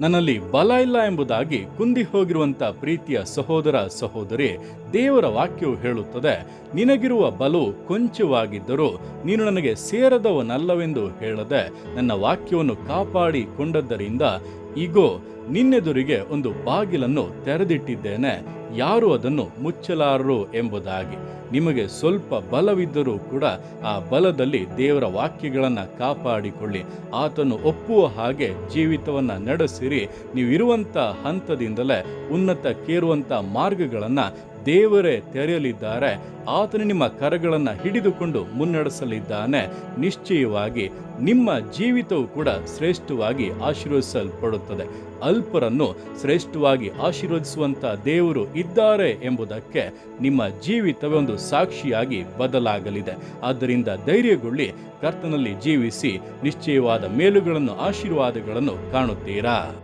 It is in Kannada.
ನನ್ನಲ್ಲಿ ಬಲ ಇಲ್ಲ ಎಂಬುದಾಗಿ ಕುಂದಿ ಹೋಗಿರುವಂತ ಪ್ರೀತಿಯ ಸಹೋದರ ಸಹೋದರಿ ದೇವರ ವಾಕ್ಯವು ಹೇಳುತ್ತದೆ, ನಿನಗಿರುವ ಬಲವು ಕೊಂಚವಾಗಿದ್ದರೂ ನೀನು ನನಗೆ ಸೇರದವನಲ್ಲವೆಂದು ಹೇಳದೆ ನನ್ನ ವಾಕ್ಯವನ್ನು ಕಾಪಾಡಿಕೊಂಡದ್ದರಿಂದ ಈಗೋ ನಿನ್ನೆದುರಿಗೆ ಒಂದು ಬಾಗಿಲನ್ನು ತೆರೆದಿಟ್ಟಿದ್ದೇನೆ. ಯಾರು ಅದನ್ನು ಮುಚ್ಚಲಾರರು ಎಂಬುದಾಗಿ. ನಿಮಗೆ ಸ್ವಲ್ಪ ಬಲವಿದ್ದರೂ ಕೂಡ ಆ ಬಲದಲ್ಲಿ ದೇವರ ವಾಕ್ಯಗಳನ್ನು ಕಾಪಾಡಿಕೊಳ್ಳಿ. ಆತನು ಒಪ್ಪುವ ಹಾಗೆ ಜೀವಿತವನ್ನು ನಡೆಸಿರಿ. ನೀವಿರುವಂಥ ಹಂತದಿಂದಲೇ ಉನ್ನತ ಕೇರುವಂಥ ಮಾರ್ಗಗಳನ್ನು ದೇವರೇ ತೆರೆಯಲಿದ್ದಾರೆ, ಆತನು ನಿಮ್ಮ ಕರಗಳನ್ನು ಹಿಡಿದುಕೊಂಡು ಮುನ್ನಡೆಸಲಿದ್ದಾನೆ. ನಿಶ್ಚಯವಾಗಿ ನಿಮ್ಮ ಜೀವಿತವು ಕೂಡ ಶ್ರೇಷ್ಠವಾಗಿ ಆಶೀರ್ವದಿಸಲ್ಪಡುತ್ತದೆ. ಅಲ್ಪರನ್ನು ಶ್ರೇಷ್ಠವಾಗಿ ಆಶೀರ್ವದಿಸುವಂಥ ದೇವರು ಇದ್ದಾರೆ ಎಂಬುದಕ್ಕೆ ನಿಮ್ಮ ಜೀವಿತವೇ ಒಂದು ಸಾಕ್ಷಿಯಾಗಿ ಬದಲಾಗಲಿದೆ. ಆದ್ದರಿಂದ ಧೈರ್ಯಗೊಳ್ಳಿ, ಕರ್ತನಲ್ಲಿ ಜೀವಿಸಿ, ನಿಶ್ಚಯವಾದ ಮೇಲುಗಳನ್ನು, ಆಶೀರ್ವಾದಗಳನ್ನು ಕಾಣುತ್ತೀರಾ?